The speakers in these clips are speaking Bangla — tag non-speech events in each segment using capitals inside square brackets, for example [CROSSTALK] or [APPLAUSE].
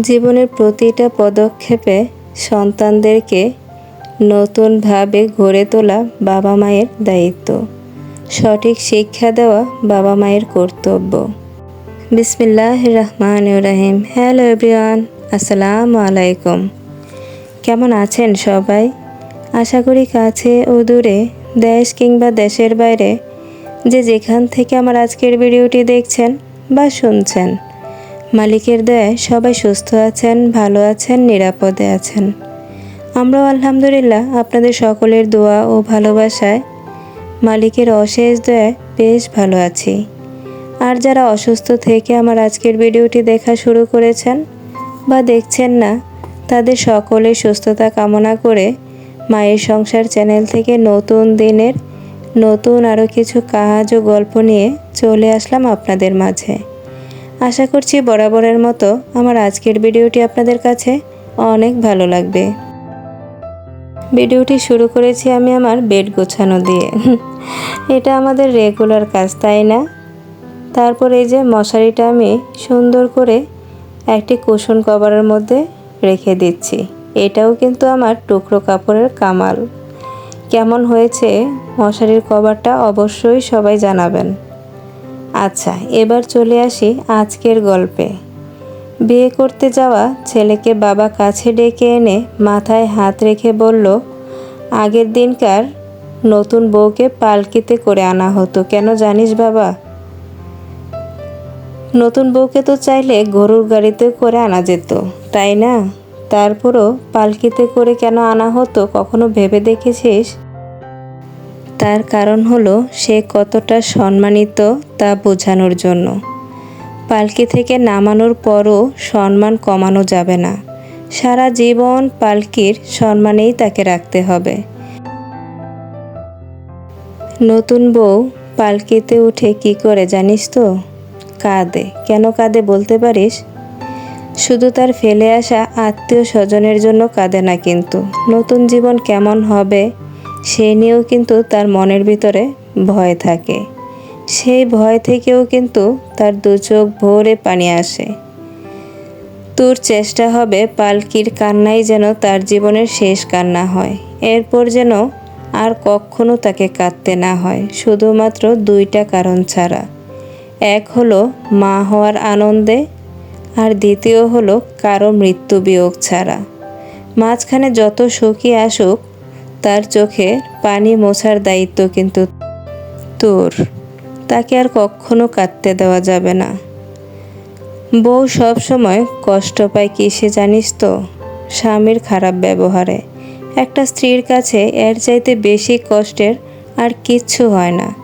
জীবনের প্রতিটা পদক্ষেপে সন্তানদেরকে নতুনভাবে গড়ে তোলা বাবা মায়ের দায়িত্ব। সঠিক শিক্ষা দেওয়া বাবা মায়ের কর্তব্য। বিসমিল্লাহ রহমান রাহিম। হ্যালো এভরিওয়ান, আসসালামু আলাইকুম। কেমন আছেন সবাই? আশা করি কাছে ও দূরে, দেশ কিংবা দেশের বাইরে, যে যেখান থেকে আমার আজকের ভিডিওটি দেখছেন বা শুনছেন মালিকের দয়ায় সবাই সুস্থ আছেন, ভালো আছেন, নিরাপদে আছেন। আমরাও আলহামদুলিল্লাহ আপনাদের সকলের দোয়া ও ভালোবাসায় মালিকের অশেষ দয়ায় বেশ ভালো আছি। আর যারা অসুস্থ থেকে আমার আজকের ভিডিওটি দেখা শুরু করেছেন বা দেখছেন না, তাদের সকলের সুস্থতা কামনা করে মায়ের সংসার চ্যানেল থেকে নতুন দিনের নতুন আরও কিছু কাজ ও গল্প নিয়ে চলে আসলাম আপনাদের মাঝে। আশা করছি বরাবরের মতো আমার আজকের ভিডিওটি আপনাদের কাছে অনেক ভালো লাগবে। ভিডিওটি শুরু করেছি আমি আমার বেড গোছানো দিয়ে। [LAUGHS] এটা আমাদের রেগুলার কাজ, তাই না? তারপর এই যে মশারিটা আমি সুন্দর করে একটি কুশন কভারের মধ্যে রেখে দিচ্ছি। এটাও কিন্তু আমার টুকরো কাপড়ের কামাল। কেমন হয়েছে মশারির কভারটা অবশ্যই সবাই জানাবেন। আচ্ছা এবার চলে আসি আজকের গল্পে। বিয়ে করতে যাওয়া ছেলেকে বাবা কাছে ডেকে এনে মাথায় হাত রেখে বলল, আগের দিনকার নতুন বউকে পালকিতে করে আনা হতো, কেন জানিস বাবা? নতুন বউকে তো চাইলে গরুর গাড়িতে করে আনা যেত, তাই না? তারপরও পালকিতে করে কেন আনা হতো, কখনো ভেবে দেখেছিস? তার কারণ হলো সে কতটা সম্মানিত তা বোঝানোর জন্য। পালকি থেকে নামানোর পরও সম্মান কমানো যাবে না। সারা জীবন পালকির সম্মানেই তাকে রাখতে হবে। নতুন বউ পালকিতে উঠে কি করে জানিস তো? কাঁদে। কেন কাঁদে বলতে পারিস? শুধু তার ফেলে আসা আত্মীয় স্বজনের জন্য কাঁদে না কিন্তু। নতুন জীবন কেমন হবে সে নিয়েও কিন্তু তার মনের ভিতরে ভয় থাকে। সেই ভয় থেকেও কিন্তু তার দু চোখ ভরে পানি আসে। তোর চেষ্টা হবে পালকির কান্নাই যেন তার জীবনের শেষ কান্না হয়। এরপর যেন আর কখনো তাকে কাঁদতে না হয়, শুধুমাত্র দুইটা কারণ ছাড়া। এক হলো মা হওয়ার আনন্দে, আর দ্বিতীয় হলো কারও মৃত্যু বিয়োগ ছাড়া। মাঝখানে যত সুখী আসুক তার চোখে পানি মোছার দায়িত্ব কিন্তু তোর। তাকে আর কখনো কাঁদতে দেওয়া যাবে না। বউ সব সময় কষ্ট পায় কিসে জানিস তো? স্বামীর খারাপ ব্যবহারে। একটা স্ত্রীর কাছে এর চাইতে বেশি কষ্টের আর কিচ্ছু হয় না।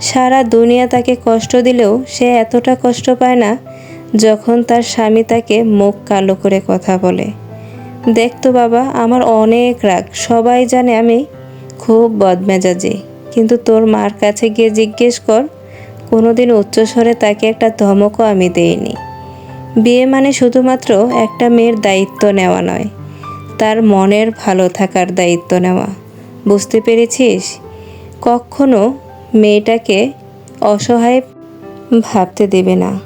সারা দুনিয়া তাকে কষ্ট দিলেও সে এতটা কষ্ট পায় না যখন তার স্বামী তাকে মুখ কালো করে কথা বলে। দেখতো বাবা, আমার অনেক রাগ। সবাই জানে আমি খুব বদমেজাজি। কিন্তু তোর মার কাছে গিয়ে জিজ্ঞেস কর, কোনোদিন উচ্চস্বরে তাকে একটা ধমকও আমি দেইনি। বিয়ে মানে শুধুমাত্র একটা মেয়ের দায়িত্ব নেওয়া নয়, তার মনের ভালো থাকার দায়িত্ব নেওয়া। বুঝতে পেরেছিস? কখনো মেয়েটাকে অসহায় ভাবতে দেবে না।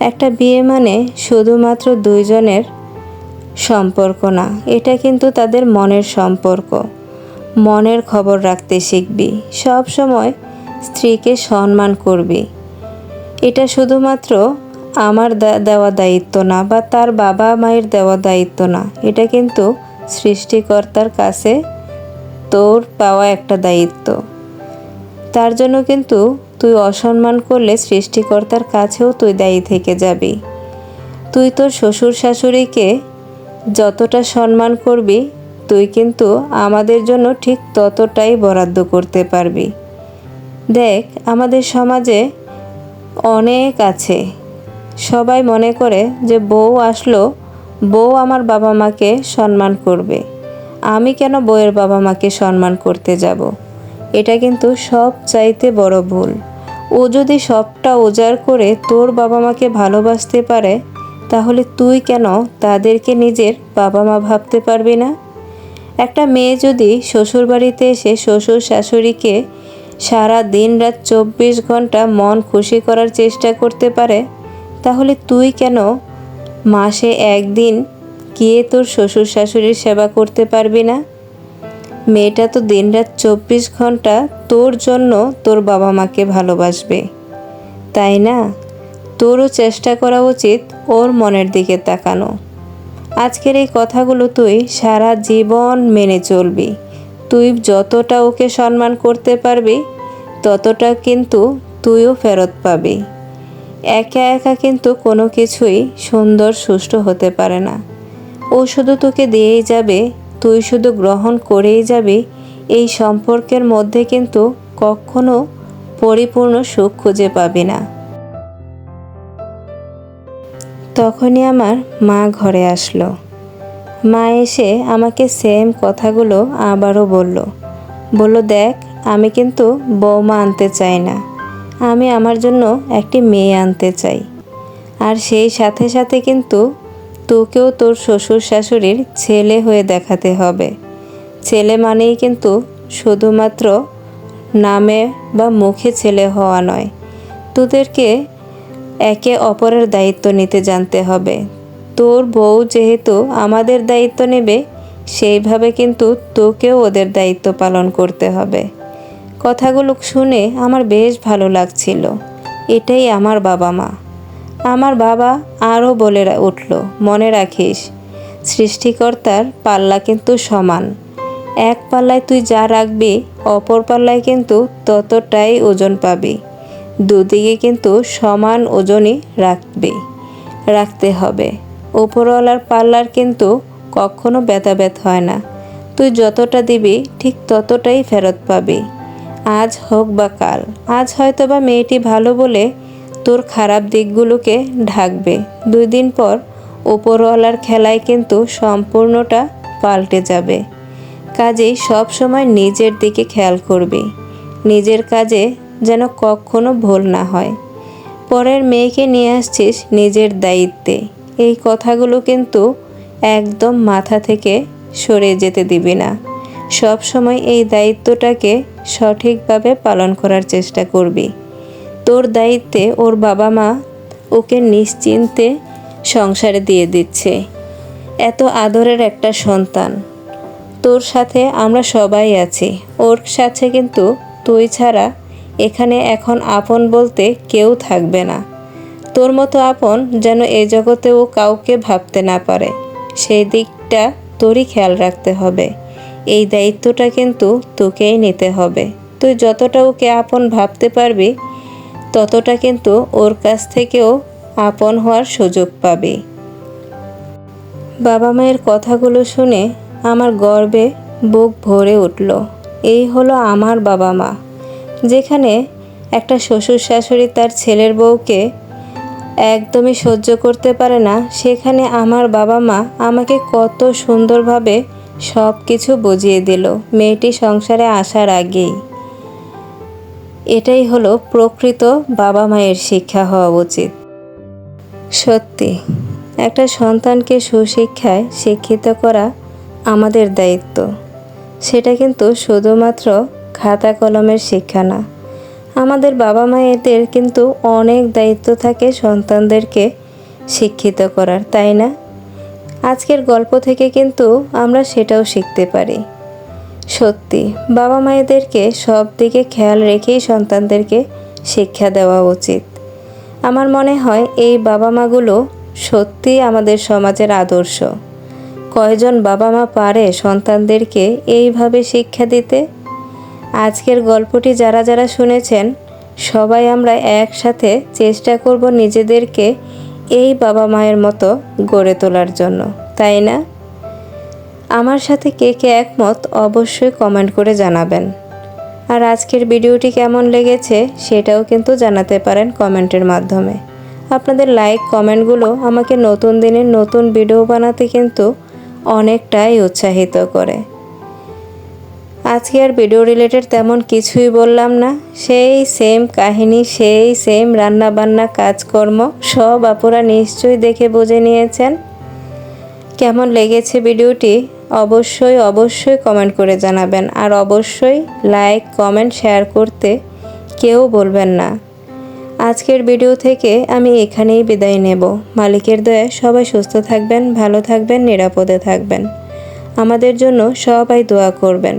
একটা বিয়ে মানে শুধুমাত্র দুইজনের সম্পর্ক না। এটা কিন্তু তাদের মনের সম্পর্ক। মনের খবর রাখতে শিখবি। সব সময় স্ত্রীকে সম্মান করবি। এটা শুধুমাত্র আমার দেওয়া দায়িত্ব না বা তার বাবা মায়ের দেওয়া দায়িত্ব না। এটা কিন্তু সৃষ্টিকর্তার কাছে তোর পাওয়া একটা দায়িত্ব। তার জন্য কিন্তু তুই অসম্মান করলে সৃষ্টিকর্তার কাছেও তুই দায়ী থেকে যাবি। তুই তোর শ্বশুর শাশুড়িকে যতটা সম্মান করবি, তুই কিন্তু আমাদের জন্য ঠিক ততটাই বরাদ্দ করতে পারবি। দেখ, আমাদের সমাজে অনেক আছে। সবাই মনে করে যে বউ আসলো, বউ আমার বাবা মাকে সম্মান করবে। আমি কেন বউয়ের বাবা মাকে সম্মান করতে যাব? এটা কিন্তু সব চাইতে বড় ভুল। ও যদি সবটা উজাড় করে তোর বাবা মাকে ভালোবাসতে পারে তাহলে তুই কেন তাদেরকে নিজের বাবা মা ভাবতে পারবি না? একটা মেয়ে যদি শ্বশুরবাড়িতে এসে শ্বশুর শাশুড়িকে সারা দিন রাত চব্বিশ ঘণ্টা মন খুশি করার চেষ্টা করতে পারে, তাহলে তুই কেন মাসে একদিন গিয়ে তোর শ্বশুর শাশুড়ির সেবা করতে পারবি না? মেয়েটা তো দিনরাত চব্বিশ ঘণ্টা তোর জন্য তোর বাবা মাকে ভালোবাসবে। তাই না? তোরও চেষ্টা করা উচিত ওর মনের দিকে তাকানো। আজকের এই কথাগুলো তুই সারা জীবন মেনে চলবি। তুই যতটা ওকে সম্মান করতে পারবি, ততটা কিন্তু তুইও ফেরত পাবি। একা একা কিন্তু কোনো কিছুই সুন্দর, সুষ্ঠু হতে পারে না। ও শুধু তোকে দিয়েই যাবে, তুই শুধু গ্রহণ করেই যাবি, এই সম্পর্কের মধ্যে কিন্তু কখনো পরিপূর্ণ সুখ খুঁজে পাবি না। তখনই আমার মা ঘরে আসলো। মা এসে আমাকে সেম কথাগুলো আবারও বলল। বলল, দেখ, আমি কিন্তু বৌমা আনতে চাই না। আমি আমার জন্য একটি মেয়ে আনতে চাই। আর সেই সাথে সাথে কিন্তু তোকেও তোর শ্বশুর শাশুড়ির ছেলে হয়ে দেখাতে হবে। ছেলে মানেই কিন্তু শুধুমাত্র নামে বা মুখে ছেলে হওয়া নয়। তোদেরকে একে অপরের দায়িত্ব নিতে জানতে হবে। তোর বউ যেহেতু আমাদের দায়িত্ব নেবে, সেইভাবে কিন্তু তোকেও ওদের দায়িত্ব পালন করতে হবে। কথাগুলো শুনে আমার বেশ ভালো লাগছিল। এটাই আমার বাবা মা। আমার বাবা আরও বলে উঠল, মনে রাখিস, সৃষ্টিকর্তার পাল্লা কিন্তু সমান। এক পাল্লায় তুই যা রাখবি, অপর পাল্লায় কিন্তু ততটাই ওজন পাবি। দুদিকে কিন্তু সমান ওজনই রাখবে, রাখতে হবে। ওপরওয়ালার পাল্লার কিন্তু কখনো ব্যথাব্যাত হয় না। তুই যতটা দিবি, ঠিক ততটাই ফেরত পাবি। আজ হোক বা কাল, আজ হয়তো বা মেয়েটি ভালো বলে তোর খারাপ দিকগুলোকে ঢাকবে। দুই দিন পর ওপরওয়ালার খেলায় কিন্তু সম্পূর্ণটা পাল্টে যাবে। কাজেই সব সময় নিজের দিকে খেয়াল করবি। নিজের কাজে যেন কখনো ভুল না হয়। পরের মেয়েকে নিয়ে আসছিস নিজের দায়িত্বে। এই কথাগুলো কিন্তু একদম মাথা থেকে সরে যেতে দিবি না। সব সময় এই দায়িত্বটাকে সঠিকভাবে পালন করার চেষ্টা করবি। তোর দায়িত্বে ওর বাবা মা ওকে নিশ্চিন্তে সংসারে দিয়ে দিচ্ছে। এত আদরের একটা সন্তান। তোর সাথে আমরা সবাই আছি। ওর সাথে কিন্তু তুই ছাড়া এখানে এখন আপন বলতে কেউ থাকবে না। তোর মতো আপন যেন এই জগতে ও কাউকে ভাবতে না পারে। সেই দিকটা তোরই খেয়াল রাখতে হবে। এই দায়িত্বটা কিন্তু তোকেই নিতে হবে। তুই যতটা ওকে আপন ভাবতে পারবি, ততটা কিন্তু ওর কাছ থেকেও আপন হওয়ার সুযোগ পাবি। বাবা মায়ের কথাগুলো শুনে আমার গর্বে বুক ভরে উঠল। এই হলো আমার বাবা মা। যেখানে একটা শ্বশুর শাশুড়ি তার ছেলের বউকে একদমই সহ্য করতে পারে না, সেখানে আমার বাবা মা আমাকে কত সুন্দরভাবে সব কিছু বুঝিয়ে দিল। মেয়েটি সংসারে আসার আগেই। এটাই হলো প্রকৃত বাবা মায়ের শিক্ষা হওয়া উচিত। সত্যি, একটা সন্তানকে সুশিক্ষায় শিক্ষিত করা আমাদের দায়িত্ব। সেটা কিন্তু শুধুমাত্র খাতা কলমের শিক্ষা না। আমাদের বাবা মায়েদের কিন্তু অনেক দায়িত্ব থাকে সন্তানদেরকে শিক্ষিত করার, তাই না? আজকের গল্প থেকে কিন্তু আমরা সেটাও শিখতে পারি। সত্যি, বাবা মায়েদেরকে সব দিকে খেয়াল রেখেই সন্তানদেরকে শিক্ষা দেওয়া উচিত। আমার মনে হয় এই বাবা মাগুলো সত্যি আমাদের সমাজের আদর্শ। কয়জন বাবা মা পারে সন্তানদেরকে এইভাবে শিক্ষা দিতে? আজকের গল্পটি যারা যারা শুনেছেন, সবাই আমরা একসাথে চেষ্টা করব নিজেদেরকে এই বাবা মায়ের মতো গড়ে তোলার জন্য, তাই না? আমার সাথে কে কে একমত অবশ্যই কমেন্ট করে জানাবেন। আর আজকের ভিডিওটি কেমন লেগেছে সেটাও কিন্তু জানাতে পারেন কমেন্টের মাধ্যমে। আপনাদের লাইক, কমেন্টগুলো আমাকে নতুন দিনের নতুন ভিডিও বানাতে কিন্তু অনেকটাই উৎসাহিত করে। আজকে আর ভিডিও রিলেটেড তেমন কিছুই বললাম না। সেই সেম কাহিনী, সেই সেম রান্না বান্না কাজকর্ম, সব আপুরা নিশ্চয়ই দেখে বুঝে নিয়েছেন। কেমন লেগেছে ভিডিওটি অবশ্যই অবশ্যই কমেন্ট করে জানাবেন। আর অবশ্যই লাইক কমেন্ট শেয়ার করতে কেউ বলবেন না। আজকের ভিডিও থেকে আমি এখানেই বিদায় নেব। মালিকের দয়ায় সবাই সুস্থ থাকবেন, ভালো থাকবেন, নিরাপদে থাকবেন। আমাদের জন্য সবাই দোয়া করবেন।